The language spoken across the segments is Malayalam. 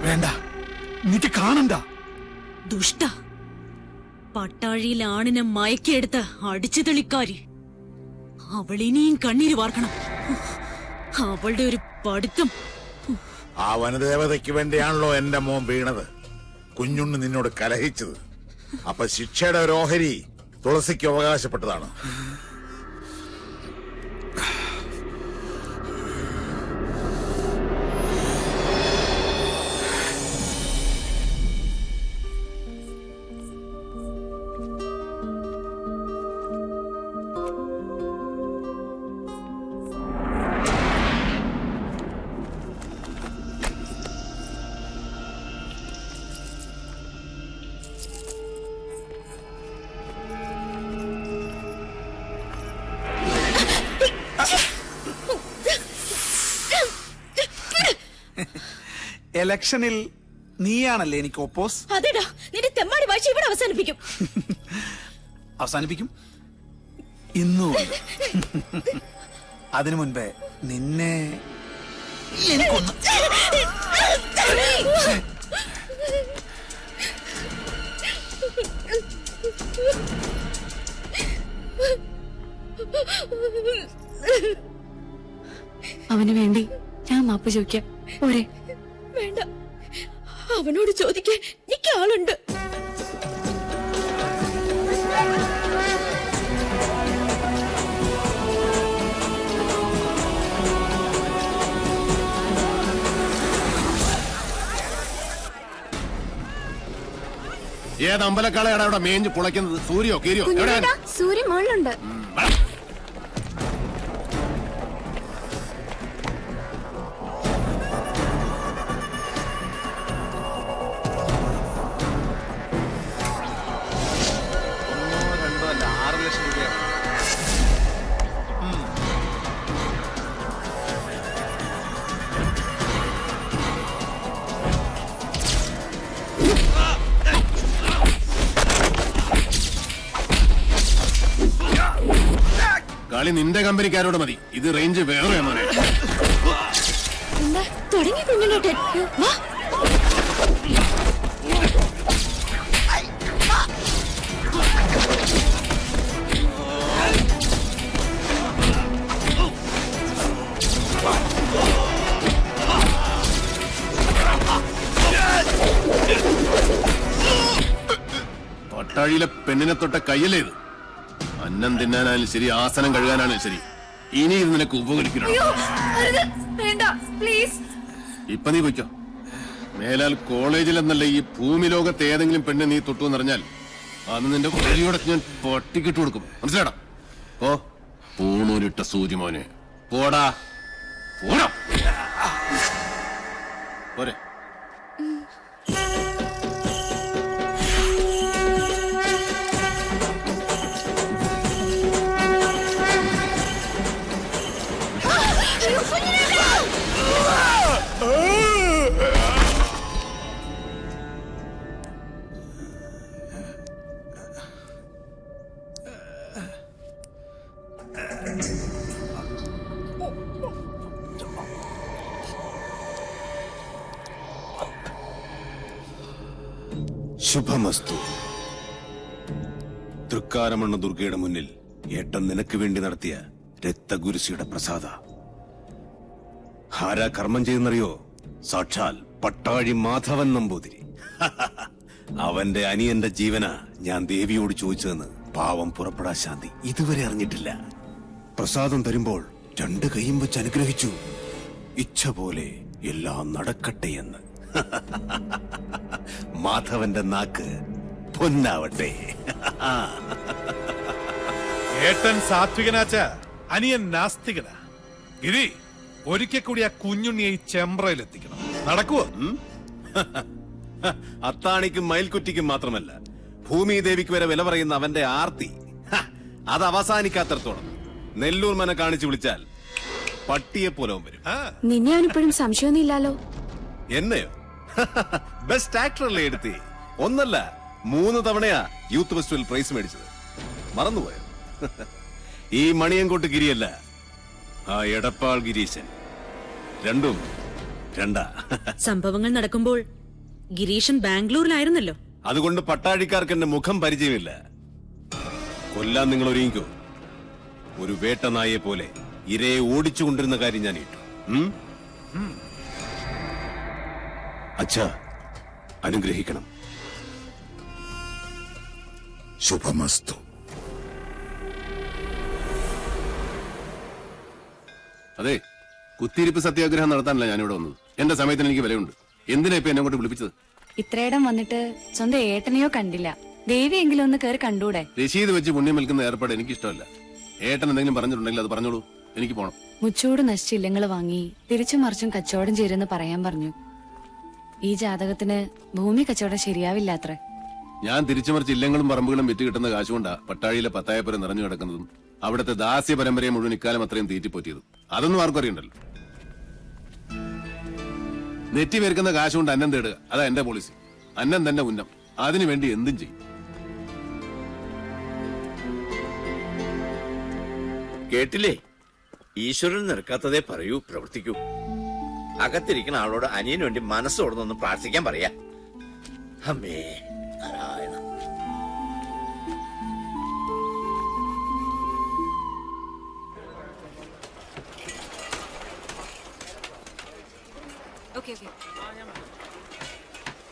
വേണ്ട. നിനക്ക് കാണണ്ട. ദുഷ്ട. പട്ടാഴിയിൽ ആണിനെ മയക്കിയെടുത്ത് അടിച്ചു തെളിക്കാരി. അവളിനിയും കണ്ണീര് വാർക്കണം. അവളുടെ ഒരു പഠിത്തം. ആ വനദേവതയ്ക്ക് വേണ്ടിയാണല്ലോ എന്റെ മോൻ വീണത്. കുഞ്ഞുണ്ണി നിന്നോട് കലഹിച്ചത്. അപ്പൊ ശിക്ഷയുടെ ഒരു ഓഹരി തുളസിക്ക് അവകാശപ്പെട്ടതാണ്. എലക്ഷനിൽ നീയാണല്ലേ എനിക്ക് ഒപ്പോസ് അതെടാ നിന്റെ തെമ്മാടി വാഴ്ച ഇവിടെ അവസാനിപ്പിക്കും. അവസാനിപ്പിക്കും? ഇന്നും അതിനു മുൻപേ നിന്നെ എനിക്കൊന്ന് അവന് വേണ്ടി ഞാൻ മാപ്പ് ചോദിക്കാം. പോരെ. വേണ്ട. അവനോട് ചോദിക്കാൻ എനിക്ക് ആളുണ്ട്. ഏത് അമ്പലക്കാളയാണ് അവിടെ മേഞ്ഞ് പുളയ്ക്കുന്നത്? സൂര്യോ കീരിയോ? സൂര്യൻ മുകളിലുണ്ട് കളി നിന്റെ കമ്പനിക്കാരോട് മതി. ഇത് റേഞ്ച് വേറെ തുടങ്ങി പട്ടാഴിയിലെ പെണ്ണിനെ തൊട്ട കയ്യല്ലേ ഇത്? അന്നം തിന്നാനായാലും ശരി ആസനം കഴുകാനാണെങ്കിലും ശരി. ഇനി ഇത് നിനക്ക് ഉപകരിക്കണം? വേണ്ട പ്ലീസ് ഇപ്പൊ നീ പൊയ്ക്കോ. മേലാൽ കോളേജിൽ എന്നല്ല ഈ ഭൂമി ലോകത്തെ ഏതെങ്കിലും പെണ്ണ് നീ തൊട്ടു എന്നറിഞ്ഞാൽ അന്ന് നിന്റെ വഴിയോടെ ഞാൻ പട്ടിക്കിട്ട് കൊടുക്കും. മനസ്സിലാടാ ഓ പൂണൂരിട്ട സൂര്യമോനെ പോടാ. പോടാ പോരെ. ശുഭമസ്തു. തൃക്കാരമണ്ണ ദുർഗയുടെ മുന്നിൽ ഏട്ടൻ നിനക്ക് വേണ്ടി നടത്തിയ രക്തഗുരുസിയുടെ പ്രസാദ. ആരാ കർമ്മം ചെയ്യുന്നറിയോ? സാക്ഷാൽ പട്ടാഴി മാധവൻ നമ്പൂതിരി. അവന്റെ അനിയന്റെ ജീവന ഞാൻ ദേവിയോട് ചോദിച്ചതെന്ന് പാവം പുറപ്പെടാ ശാന്തി ഇതുവരെ അറിഞ്ഞിട്ടില്ല. പ്രസാദം തരുമ്പോൾ രണ്ട് കൈയും വെച്ച് അനുഗ്രഹിച്ചു. ഇച്ഛ പോലെ എല്ലാം നടക്കട്ടെ എന്ന്. മാധവന്റെ നാക്ക് പൊന്നാവട്ടെ. ഏട്ടൻ സാത്വികനാച്ച അനിയൻ നാസ്തികനാ. ഗിരി ഒരിക്കൽ കൂടി ആ കുഞ്ഞുണ്ണിയെ ഈ ചെമ്പ്രയിലെത്തിക്കണം നടക്കുവോ? അത്താണിക്കും മയിൽക്കുറ്റിക്കും മാത്രമല്ല ഭൂമി ദേവിക്ക് വരെ വില പറയുന്ന അവന്റെ ആർത്തി. അത് അവസാനിക്കാത്തടത്തോളം. നെല്ലൂർ മന കാണിച്ചു വിളിച്ചാൽ പട്ടിയെ പോലെ വരും. നിന്നെ അവനിപ്പോഴും സംശയമൊന്നും ഇല്ലാലോ എന്നെയോ? ബെസ്റ്റ് ആക്ടറല്ലേ എടുത്തി? ഒന്നല്ല മൂന്ന് തവണയാ യൂത്ത് ഫെസ്റ്റിവൽ പ്രൈസ് മേടിച്ചത്. മറന്നുപോയോ? ഈ മണിയങ്കോട്ട് ഗിരിയല്ല. ആ എടപ്പാൾ ഗിരീശൻ. രണ്ടും രണ്ടാ. സംഭവങ്ങൾ നടക്കുമ്പോൾ ഗിരീഷൻ ബാംഗ്ലൂരിലായിരുന്നല്ലോ. അതുകൊണ്ട് പട്ടാഴിക്കാർക്ക് എന്റെ മുഖം പരിചയമില്ല. കൊല്ലാൻ നിങ്ങൾ ഒരുങ്ങിക്കോ. ഒരു വേട്ടനായെ പോലെ ഇരയെ ഓടിച്ചുകൊണ്ടിരുന്ന കാര്യം ഞാൻ ഇട്ടു അച്ഛ അനുഗ്രഹിക്കണം. ശുഭമസ്തു. അതെ കുത്തിരിപ്പ് സത്യാഗ്രഹം നടത്താനല്ല ഞാനിവിടെ വന്നത്. എന്റെ സമയത്തിന് എനിക്ക് വിലയുണ്ട്. എന്തിനാ ഇപ്പൊ എന്നെ കൊണ്ട് വിളിപ്പിച്ചത്? ഇത്രയിടം വന്നിട്ട് സ്വന്തം ഏട്ടനെയോ കണ്ടില്ല. ദേവിയെങ്കിലും ഒന്ന് കയറി കണ്ടൂടെ? രശീത് വെച്ച് പുണ്യം വിൽക്കുന്ന ഏർപ്പാട് എനിക്ക് ഇഷ്ടമല്ല ഏട്ടൻ എന്തെങ്കിലും പറഞ്ഞിട്ടുണ്ടെങ്കിൽ അത് പറഞ്ഞോളൂ. എനിക്ക് പോണം. മുച്ചൂട് നശിച്ച ഇല്ലങ്ങൾ വാങ്ങി. തിരിച്ചും മറിച്ചും കച്ചവടം ചെയ്തെന്ന് പറയാൻ പറഞ്ഞു. ഈ ജാതകത്തിന് ഭൂമി കച്ചവടം ശരിയാവില്ല അത്ര ഞാൻ തിരിച്ചുമറിച്ച് ഇല്ലങ്ങളും പറമ്പുകളും വിറ്റ് കിട്ടുന്ന കാശുകൊണ്ടാ പട്ടാഴിയിലെ പത്തായപ്പുരം നിറഞ്ഞു കിടക്കുന്നതും അവിടുത്തെ ദാസ്യ പരമ്പരയെ മുഴുവൻ ഇക്കാലം അത്രയും തീറ്റിപ്പോറ്റിയതും. അതൊന്നും ആർക്കും അറിയണ്ടല്ലോ. നെറ്റി പേർക്കുന്ന കാശ് കൊണ്ട് അന്നം തേടുക അതാ എന്റെ പോളിസി അന്നം തന്നെ ഉന്നം. അതിനു വേണ്ടി എന്തും ചെയ്യും. കേട്ടില്ലേ? ഈശ്വരൻ നിറക്കാത്തതേ പറയൂ പ്രവർത്തിക്കൂ. അകത്തിരിക്കുന്ന ആളോട് അനിയന് വേണ്ടി മനസ്സോടുന്നൊന്ന് പ്രാർത്ഥിക്കാൻ പറയാ. അമ്മേ നാരായണ.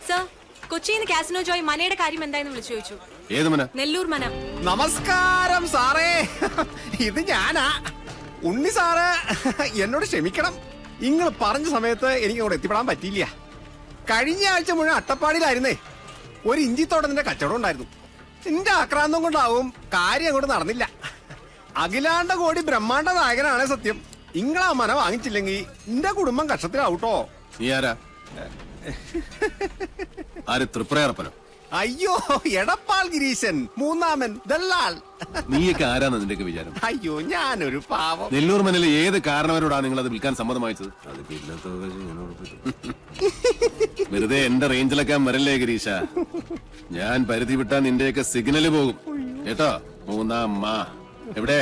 സർ കൊച്ചിയിൽ നിന്ന് കാസിനോ ജോയ് മനയുടെ കാര്യം എന്തായെന്ന് വിളിച്ചു ചോദിച്ചു. ഏത് മന? നെല്ലൂർ മന. നമസ്കാരം സാറേ. ഇത് ഞാനാ. ഉണ്ണി സാറ് എന്നോട് ക്ഷമിക്കണം. നിങ്ങൾ പറഞ്ഞ സമയത്ത് എനിക്ക് അവിടെ എത്തിപ്പെടാൻ പറ്റിയില്ല. കഴിഞ്ഞ ആഴ്ച മുഴുവൻ അട്ടപ്പാടിയിലായിരുന്നേ. ഒരു ഇഞ്ചിത്തോട്ടത്തിന്റെ കച്ചവടം ഉണ്ടായിരുന്നു. നിന്റെ ആക്രാന്തം കൊണ്ടാവും കാര്യം അങ്ങോട്ട് നടന്നില്ല. അഖിലാണ്ട കോടി ബ്രഹ്മാണ്ട നായകനാണ് സത്യം. ഇങ്ങളാ മന വാങ്ങിച്ചില്ലെങ്കിൽ നിന്റെ കുടുംബം കഷ്ടത്തിലാവൂട്ടോ ആരാ തൃപ്രയർപ്പനോ? അയ്യോ എടപ്പാൾ ഗിരീശൻ. മൂന്നാമൻ ദല്ലാൾ നീയൊക്കെ ആരാന്ന് നിന്റെയൊക്കെ വിചാരം? അയ്യോ ഞാനൊരു പാവം. നെല്ലൂർ മനയിലെ ഏത് കാരണവരോടാണ് നിങ്ങൾ അത് വിൽക്കാൻ സമ്മതമായത് വെറുതെ എന്റെ റേഞ്ചിലൊക്കെ വരല്ലേ ഗിരീഷ ഞാൻ പരിധി വിട്ടാ നിന്റെയൊക്കെ സിഗ്നൽ പോകും. കേട്ടോ? മൂന്നാം മാ എവിടെ?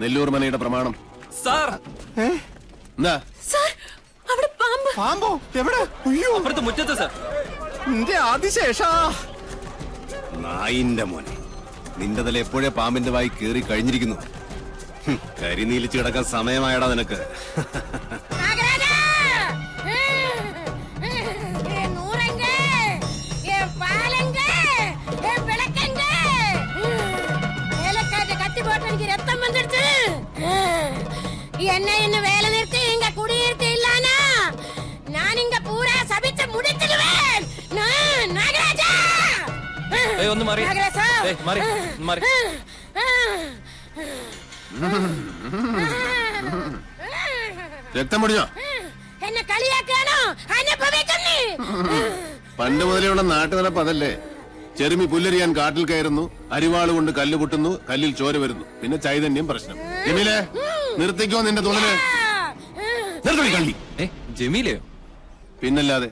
നെല്ലൂർ മനയുടെ പ്രമാണം. സാർ! എന്താ? സർ അവിടെ പാമ്പ്. പാമ്പോ? എവിടെ? അയ്യോ. അപ്പുറത്ത് മുറ്റത്ത് സാർ. നിന്റെ ആദിശേഷാ നായിന്റെ മോനെ നിന്റെ തല എപ്പോഴേ പാമ്പിന്റെ വായി കേറി കഴിഞ്ഞിരിക്കുന്നു ഹും, കരിനീലിച്ച് കിടക്കാൻ സമയമായടാ നിനക്ക് என்ன என்ன வேலை நிறுத்தி இங்க குடியிருக்க இல்லானா நான் இங்க பூரா ഒന്ന് മാറി. മാറി മാറി. രക്തം പൊടിഞ്ഞോ? എന്നെ കളിയാക്കാണോ അനുഭവിക്കുന്നേ പണ്ട് മുതലുള്ള നാട്ടു നടപ്പ് അതല്ലേ. ചെറുമി പുല്ലരിയാൻ കാട്ടിൽ കയറുന്നു അരിവാൾ കൊണ്ട് കല്ല് പൊട്ടുന്നു കല്ലിൽ ചോര വരുന്നു. പിന്നെ ചൈതന്യം പ്രശ്നം. ജമീലെ നിർത്തിക്കോ നിന്റെ തുണൽ. നിർത്തണി കള്ളി. ജമീലയോ? പിന്നല്ലാതെ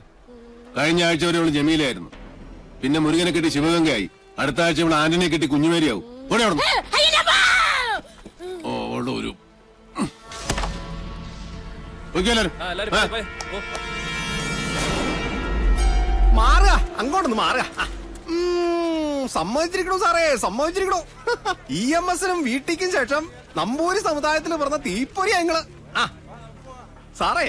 കഴിഞ്ഞ ആഴ്ച വരെ ജമീലായിരുന്നു ജമീലയായിരുന്നു. പിന്നെ മുരുകനെ കെട്ടി ശിവഗംഗയായി. അടുത്ത ആഴ്ച ഇവിടെ ആന്റണിയെ കെട്ടി കുഞ്ഞുമേരിയാവും. ഓടെ അവിടെ ഓടെ ഒരു ഓക്കെ എല്ലാരും. ആ. മാറുക. അങ്ങോട്ടൊന്ന് മാറുക. സമ്മതിച്ചിരിക്കണോ സാറേ സമ്മതിച്ചിരിക്കണോ. ഇ എം എസിനും വീട്ടിക്കും ശേഷം നമ്പൂരി സമുദായത്തിൽ പറഞ്ഞ തീപ്പൊരി ഞങ്ങൾ ആ. സാറേ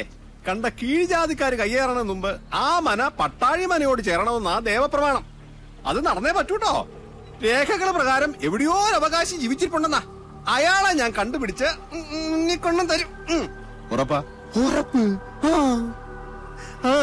കണ്ട കീഴ്ജാതിക്കാർ കയ്യേറണ മുമ്പ് ആ മന പട്ടാഴി മനയോട് ചേരണമെന്നാ ദേവപ്രമാണം. അത് നടന്നേ പറ്റൂട്ടോ. രേഖകൾ പ്രകാരം എവിടെയോ അവകാശം അവകാശി ജീവിച്ചിട്ടുണ്ടെന്നാ. അയാളെ ഞാൻ കണ്ടുപിടിച്ച് ഉണ്ണിക്കൊണ്ടും തരും. ഉറപ്പാ? ഉറപ്പ്. ആ.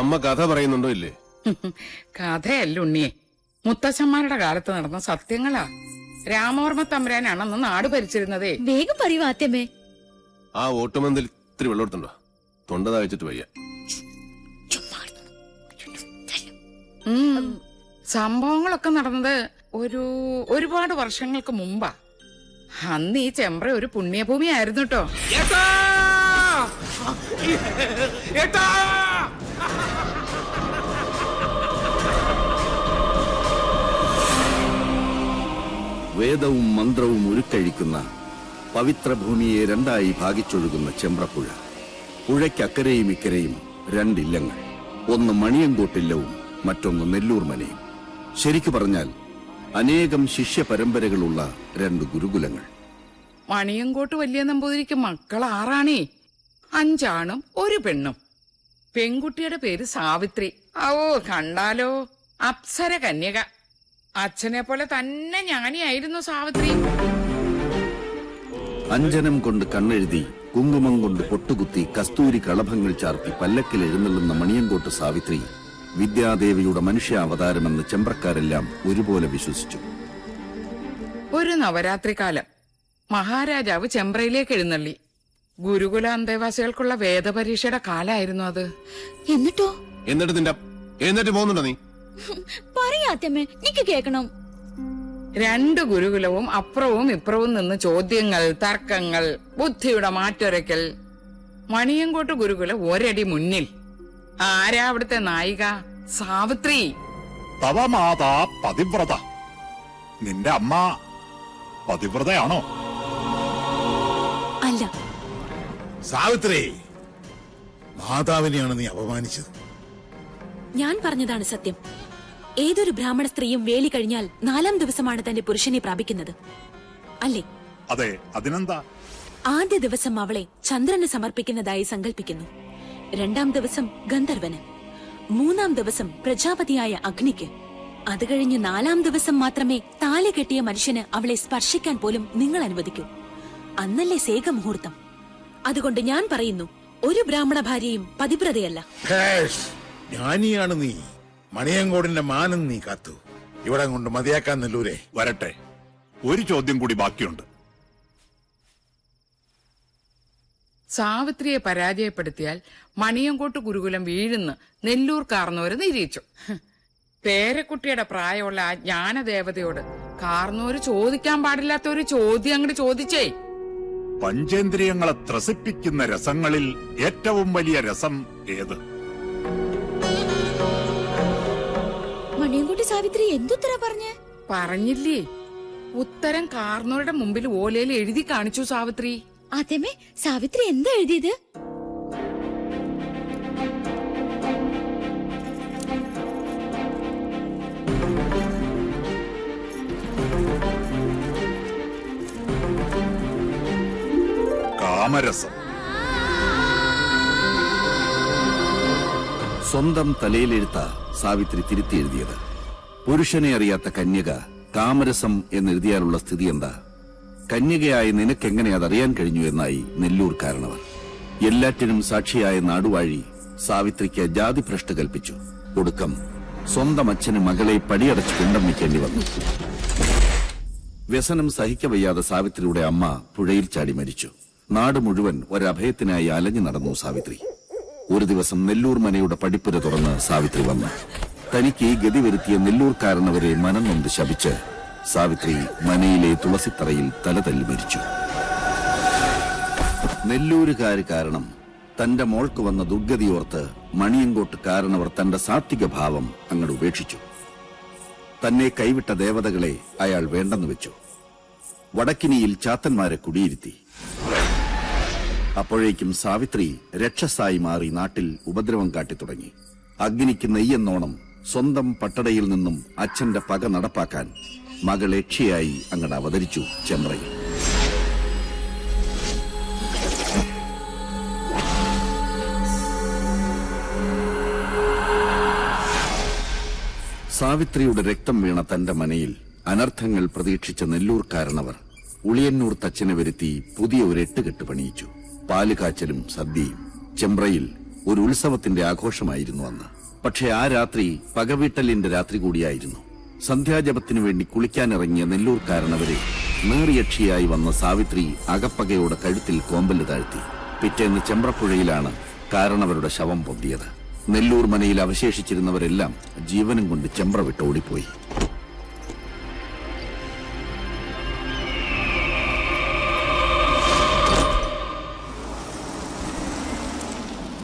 അമ്മ കഥ പറയുന്നുണ്ടോ ഇല്ലേ? കഥയല്ല ഉണ്ണിയെ. മുത്തച്ഛന്മാരുടെ കാലത്ത് നടന്ന സത്യങ്ങളാ. രാമവർമ്മ തമ്പുരാനാണെന്ന് നാട് ഭരിച്ചിരുന്നതേ. വേഗം പറയൂ ആദ്യമേ. ആ ഓട്ടുമന്തിൽ ഇത്തിരി വെള്ളം എടുത്തുണ്ടോ? തൊണ്ട താഴ്ചിട്ട് വയ്യ. സംഭവങ്ങളൊക്കെ നടന്നത് ഒരു ഒരുപാട് വർഷങ്ങൾക്ക് മുമ്പാ. അന്ന് ഈ ചെമ്പ്ര ഒരു പുണ്യഭൂമി ആയിരുന്നു കേട്ടോ വേദവും മന്ത്രവും ഉരുക്കഴിക്കുന്ന പവിത്ര ഭൂമിയെ രണ്ടായി ഭാഗിച്ചൊഴുകുന്ന ചെമ്പ്രപ്പുഴ. പുഴയ്ക്കക്കരെയും ഇക്കരെയും രണ്ടില്ലങ്ങൾ ഒന്ന് മണിയങ്കോട്ടില്ലവും മറ്റൊന്ന് നെല്ലൂർ മനയും. ശരിക്കു പറഞ്ഞാൽ അനേകം ശിഷ്യ പരമ്പരകളുള്ള രണ്ട് ഗുരുകുലങ്ങൾ. മണിയങ്കോട്ട് വലിയ നമ്പൂതിരിക്ക് മക്കൾ ആറാണേ. അഞ്ചാണും ഒരു പെണ്ണും. പെൺകുട്ടിയുടെ പേര് സാവിത്രി. ഓ കണ്ടാലോ? അപ്സര കന്യക. അച്ഛനെ പോലെ തന്നെ ഞാനിയായിരുന്നു സാവിത്രി. അഞ്ജനം കൊണ്ട് കണ്ണെഴുതി കുങ്കുമം കൊണ്ട് പൊട്ടുകുത്തി കസ്തൂരി കളഭങ്ങൾ ചാർത്തി പല്ലക്കിൽ എഴുന്നള്ളുന്ന മണിയങ്കോട്ട് സാവിത്രി വിദ്യാദേവിയുടെ മനുഷ്യാവതാരമെന്ന് ചെമ്പ്രക്കാരെല്ലാം ഒരുപോലെ വിശ്വസിച്ചു. ഒരു നവരാത്രി കാലം മഹാരാജാവ് ചെമ്പ്രയിലേക്ക് എഴുന്നള്ളി. ഗുരുകുല അന്തേവാസികൾക്കുള്ള വേദപരീക്ഷയുടെ കാലായിരുന്നു അത്. എന്നിട്ടോ? എന്നിട്ട് നിന്റെ എന്നിട്ട് പോകുന്നുണ്ടോ നീ? പറയാത്തമ്മേ നിക്ക് കേക്കണം രണ്ടു ഗുരുകുലവും അപ്പുറവും ഇപ്പുറവും നിന്ന് ചോദ്യങ്ങൾ തർക്കങ്ങൾ ബുദ്ധിയുടെ മാറ്റൊരക്കൽ മണിയങ്കോട്ട് ഗുരുകുല ഒരടി മുന്നിൽ. ആരാ അവിടുത്തെ നായിക? സാവിത്രി. തവ മാതാ പതിവ്രത. നിന്റെ അമ്മ പതിവ്രതയാണോ? അല്ല. സാവിത്രി മാതാവിനെയാണ് നീ അപമാനിച്ചത്. ഞാൻ പറഞ്ഞതാണ് സത്യം. ഏതൊരു ബ്രാഹ്മണ സ്ത്രീയും വേലി കഴിഞ്ഞാൽ നാലാം ദിവസമാണ് തന്റെ പുരുഷനെ പ്രാപിക്കുന്നത്. അല്ലേ? അതെ അതിനെന്താ? ആദ്യ ദിവസം അവളെ ചന്ദ്രന് സമർപ്പിക്കുന്നതായി സങ്കല്പിക്കുന്നു രണ്ടാം ദിവസം ഗന്ധർവന്. മൂന്നാം ദിവസം പ്രജാപതിയായ അഗ്നിക്ക്. അത് കഴിഞ്ഞ് നാലാം ദിവസം മാത്രമേ താലി കെട്ടിയ മനുഷ്യന് അവളെ സ്പർശിക്കാൻ പോലും നിങ്ങൾ അനുവദിക്കൂ. അന്നല്ലേ സേക മുഹൂർത്തം അതുകൊണ്ട് ഞാൻ പറയുന്നു ഒരു ബ്രാഹ്മണ ഭാര്യയും പതിവ്രതയല്ല. ജ്ഞാനിയാണ് നീ. മണിയങ്കോടിന്റെ മാനം നീ കാത്തു. ഇവിടെ കൊണ്ട് മതിയാക്കാൻ നെല്ലൂരെ വരട്ടെ. ഒരു ചോദ്യം കൂടി ബാക്കിയുണ്ട്. സാവിത്രിയെ പരാജയപ്പെടുത്തിയാൽ മണിയങ്കോട്ട് ഗുരുകുലം വീഴുന്ന്. നെല്ലൂർ കാർന്നോര് നിരീച്ചു ഹ്. പേരക്കുട്ടിയുടെ പ്രായമുള്ള ആ ജ്ഞാനദേവതയോട് കാർന്നോര് ചോദിക്കാൻ പാടില്ലാത്ത ഒരു ചോദ്യം അങ്ങോട്ട് ചോദിച്ചേ. പഞ്ചേന്ദ്രിയങ്ങളെ ത്രസിപ്പിക്കുന്ന രസങ്ങളിൽ ഏറ്റവും വലിയ രസം ഏത്? മണിയൻകുട്ടി സാവിത്രി എന്തുത്തരാ പറഞ്ഞേ? പറഞ്ഞില്ലേ. ഉത്തരം കാർന്നോരുടെ മുമ്പിൽ ഓലയിൽ എഴുതി കാണിച്ചു സാവിത്രി. അതേമേ സാവിത്രി എന്താ എഴുതിയത്? കാമരസം. സ്വന്തം തലയിലെഴുത്ത സാവിത്രി തിരുത്തി എഴുതിയത് പുരുഷനെ അറിയാത്ത കന്യക കാമരസം എന്നെഴുതിയാലുള്ള സ്ഥിതി എന്താ കന്യകയായി നിനക്കെങ്ങനെ അതറിയാൻ കഴിഞ്ഞു എന്നായി നെല്ലൂർ കാരണവർ എല്ലാറ്റിനും സാക്ഷിയായ നാടുവാഴി സാവിത്രിക്ക് ജാതി ഭ്രഷ്ട് കൽപ്പിച്ചു. ഒടുക്കം സ്വന്തം അച്ഛന് മകളെ പടിയടച്ച് പിണ്ടമ്മിക്കേണ്ടി വന്നു. വ്യസനം സഹിക്കവയ്യാതെ സാവിത്രിയുടെ അമ്മ പുഴയിൽ ചാടി മരിച്ചു. നാട് മുഴുവൻ ഒരഭയത്തിനായി അലഞ്ഞു നടന്നു സാവിത്രി. ഒരു ദിവസം നെല്ലൂർ മനയുടെ പടിപ്പുര തുറന്ന് സാവിത്രി വന്നു. തനിക്ക് ഈ ഗതി വരുത്തിയ നെല്ലൂർക്കാരനവരെ മനം നൊന്ത് ശപിച്ച് സാവിത്രി മനയിലെ തുളസിത്തറയിൽ തലതല്ലി മരിച്ചു. നെല്ലൂരുകാര് കാരണം തന്റെ മോൾക്ക് വന്ന ദുർഗതിയോർത്ത് മണിയങ്കോട്ട് കാരണവർ തന്റെ സാത്വിക ഭാവം അങ്ങോട്ട് ഉപേക്ഷിച്ചു. തന്നെ കൈവിട്ട ദേവതകളെ അയാൾ വേണ്ടെന്ന് വെച്ചു. വടക്കിനിയിൽ ചാത്തന്മാരെ കുടിയിരുത്തി. അപ്പോഴേക്കും സാവിത്രി രക്ഷസായി മാറി നാട്ടിൽ ഉപദ്രവം കാട്ടി കാട്ടിത്തുടങ്ങി അഗ്നിക്ക് നെയ്യെന്നോണം സ്വന്തം പട്ടടയിൽ നിന്നും അച്ഛന്റെ പക നടപ്പാക്കാൻ മകൾ യക്ഷിയായി അവതരിച്ചു ചെമ്പ്രയിൽ. സാവിത്രിയുടെ രക്തം വീണ തന്റെ മനയിൽ അനർത്ഥങ്ങൾ പ്രതീക്ഷിച്ച നെല്ലൂർക്കാരനവർ ഉളിയന്നൂർ തച്ചനെ വരുത്തി പുതിയ ഒരു എട്ടുകെട്ട് പണിയിച്ചു. പാലുകാച്ചലും സദ്യയും ചെമ്പ്രയിൽ ഒരു ഉത്സവത്തിന്റെ ആഘോഷമായിരുന്നു അന്ന്. പക്ഷെ ആ രാത്രി പകവീട്ടലിന്റെ രാത്രി കൂടിയായിരുന്നു. സന്ധ്യാജപത്തിനു വേണ്ടി കുളിക്കാനിറങ്ങിയ നെല്ലൂർ കാരണവരെ നേറിയക്ഷിയായി വന്ന സാവിത്രി അകപ്പകയുടെ കഴുത്തിൽ കോമ്പൽ താഴ്ത്തി. പിറ്റേന്ന് ചെമ്പ്രപ്പുഴയിലാണ് കാരണവരുടെ ശവം പൊന്തിയത്. നെല്ലൂർ മനയിൽ അവശേഷിച്ചിരുന്നവരെല്ലാം ജീവനും കൊണ്ട് ചെമ്പ്ര വിട്ട് ഓടിപ്പോയി.